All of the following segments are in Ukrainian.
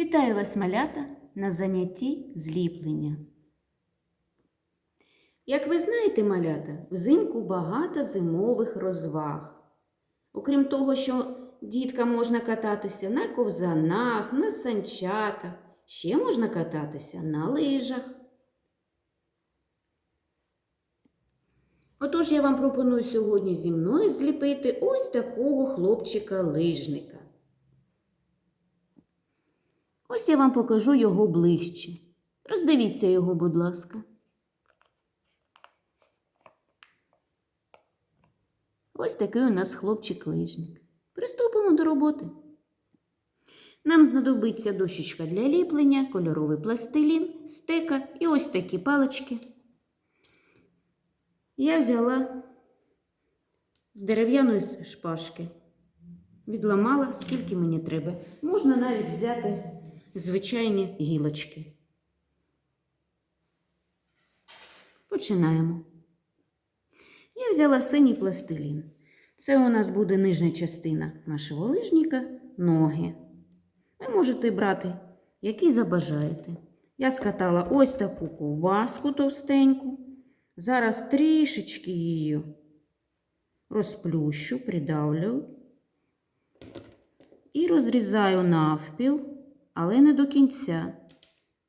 Вітаю вас, малята, на занятті зліплення. Як ви знаєте, малята, взимку багато зимових розваг. Окрім того, що діткам можна кататися на ковзанах, на санчатах, ще можна кататися на лижах. Отож я вам пропоную сьогодні зі мною зліпити ось такого хлопчика-лижника. Ось я вам покажу його ближче. Роздивіться його, будь ласка. Ось такий у нас хлопчик-лижник. Приступимо до роботи. Нам знадобиться дощечка для ліплення, кольоровий пластилін, стека і ось такі палички. Я взяла з дерев'яної шпажки. Відламала, скільки мені треба. Можна навіть взяти звичайні гілочки. Починаємо. Я взяла синій пластилін. Це у нас буде нижня частина нашого лижника, ноги. Ви можете брати, який забажаєте. Я скатала ось таку ковбаску товстеньку. Зараз трішечки її розплющу, придавлю і розрізаю навпіл, але не до кінця.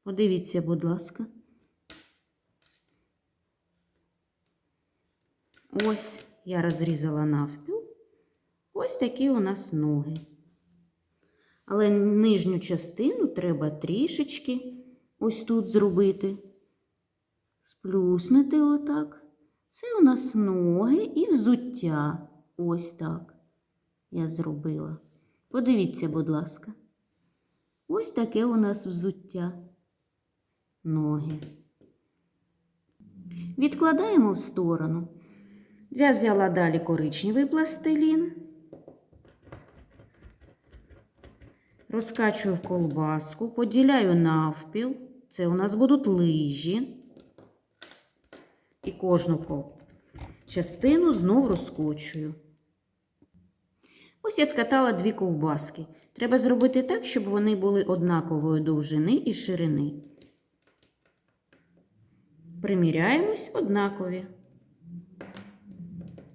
Подивіться, будь ласка. Ось я розрізала навпіл. Ось такі у нас ноги. Але нижню частину треба трішечки ось тут зробити. Сплюснути отак. Це у нас ноги і взуття. Ось так я зробила. Подивіться, будь ласка. Ось таке у нас взуття. Ноги. Відкладаємо в сторону. Я взяла далі коричневий пластилін. Розкачую в колбаску, поділяю навпіл. Це у нас будуть лижі. І кожну частину знов розкочую. Ось я скатала дві ковбаски. Треба зробити так, щоб вони були однакової довжини і ширини. Приміряємось однакові.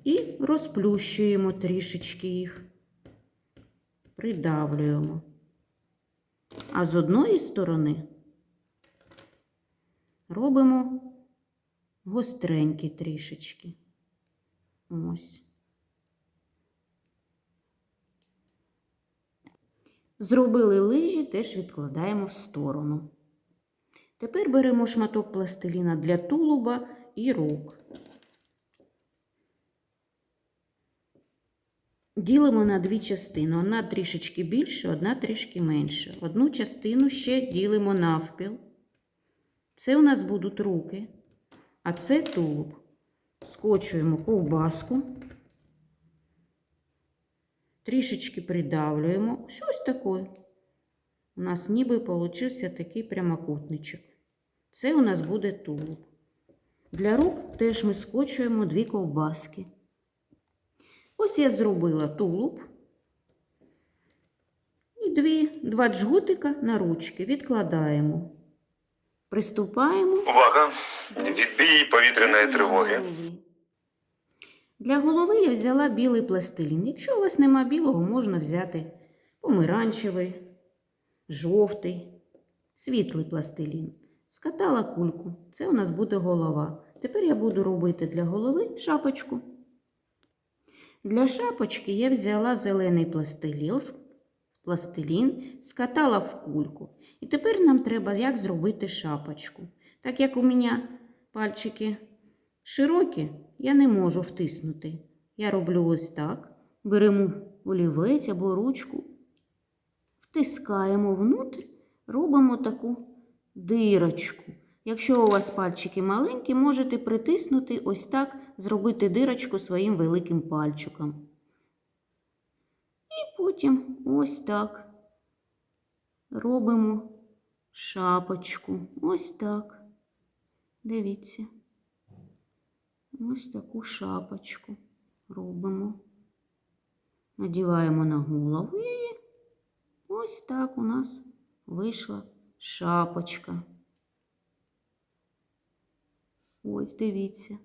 І розплющуємо трішечки їх, придавлюємо. А з одної сторони робимо гостренькі трішечки. Ось. Зробили лижі, теж відкладаємо в сторону. Тепер беремо шматок пластиліна для тулуба і рук. Ділимо на дві частини. Одна трішечки більше, одна трішки менше. Одну частину ще ділимо навпіл. Це у нас будуть руки, а це тулуб. Скочуємо ковбаску, трішечки придавлюємо. Ось ось такий. У нас ніби получився такий прямокутничок. Це у нас буде тулуб. Для рук теж ми скочуємо дві ковбаски. Ось я зробила тулуб і дві, два джгутика на ручки відкладаємо. Приступаємо. Увага! Відбій повітряної тривоги. Для голови я взяла білий пластилін. Якщо у вас нема білого, можна взяти помаранчевий, жовтий, світлий пластилін. Скатала кульку. Це у нас буде голова. Тепер я буду робити для голови шапочку. Для шапочки я взяла зелений пластилін, пластилін, скатала в кульку. І тепер нам треба як зробити шапочку. Так як у мене пальчики широкі, я не можу втиснути. Я роблю ось так. Беремо олівець або ручку, втискаємо внутрь, робимо таку дирочку. Якщо у вас пальчики маленькі, можете притиснути ось так, зробити дирочку своїм великим пальчиком. І потім ось так робимо шапочку. Ось так. Дивіться. Ось таку шапочку робимо. Надіваємо на голову і ось так у нас вийшла шапочка. Ось дивіться.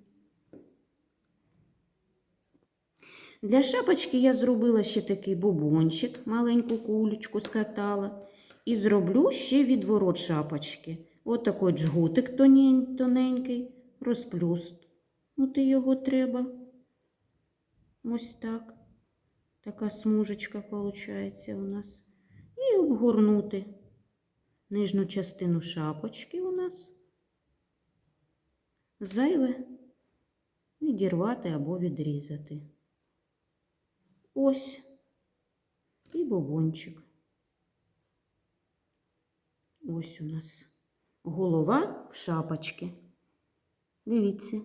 Для шапочки я зробила ще такий бубончик, маленьку кулечку скатала. І зроблю ще відворот шапочки. От такий джгутик тонень- тоненький, розплюснути його треба. Ось так. Така смужечка виходить у нас. І обгорнути нижню частину шапочки у нас. Зайве відірвати або відрізати. Ось і бобончик. Ось у нас голова в шапочці. Дивіться.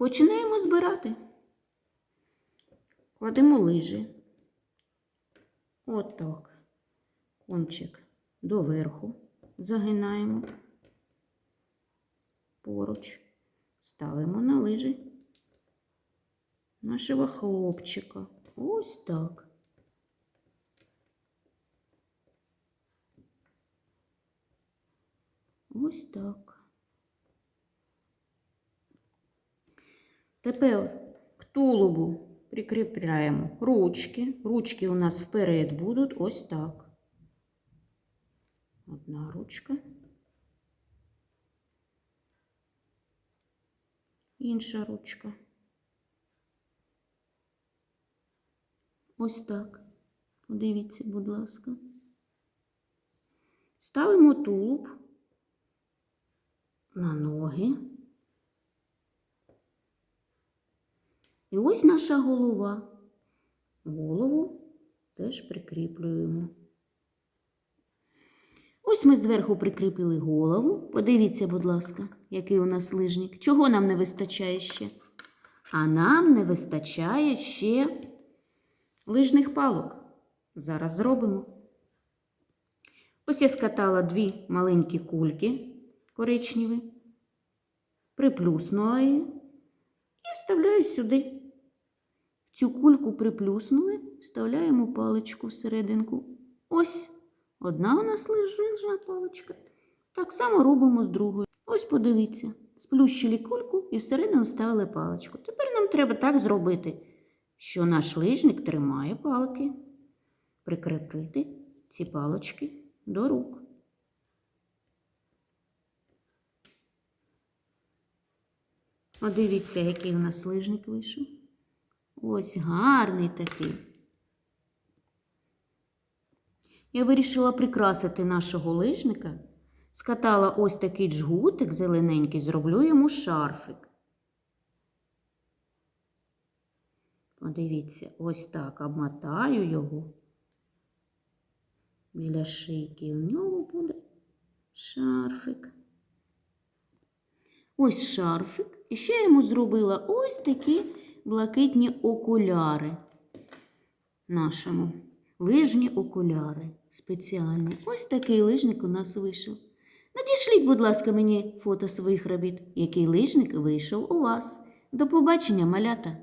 Починаємо збирати. Кладемо лижі. Отак. Кончик доверху загинаємо поруч. Ставимо на лижі нашого хлопчика. Ось так. Ось так. Тепер к тулубу прикріпляємо ручки. Ручки у нас вперед будуть ось так. Одна ручка. Інша ручка. Ось так. Подивіться, будь ласка. Ставимо тулуб на ноги. І ось наша голова. Голову теж прикріплюємо. Ось ми зверху прикріпили голову. Подивіться, будь ласка, який у нас лижник. Чого нам не вистачає ще? А нам не вистачає ще лижних палок. Зараз зробимо. Ось я скатала дві маленькі кульки коричневі, приплюснула її і вставляю сюди. Цю кульку приплюснули, вставляємо паличку всерединку. Ось одна у нас лижна паличка. Так само робимо з другою. Ось подивіться, сплющили кульку і всередину вставили паличку. Тепер нам треба так зробити, що наш лижник тримає палки, прикріпити ці палочки до рук. О, дивіться, який у нас лижник вийшов. Ось гарний такий. Я вирішила прикрасити нашого лижника. Скатала ось такий джгутик зелененький, зроблю йому шарфик. Подивіться, ось так обмотаю його біля шийки. В нього буде шарфик. Ось шарфик. І ще йому зробила ось такі блакитні окуляри нашому. Лижні окуляри спеціальні. Ось такий лижник у нас вийшов. Надішліть, будь ласка, мені фото своїх робіт, який лижник вийшов у вас. До побачення, малята!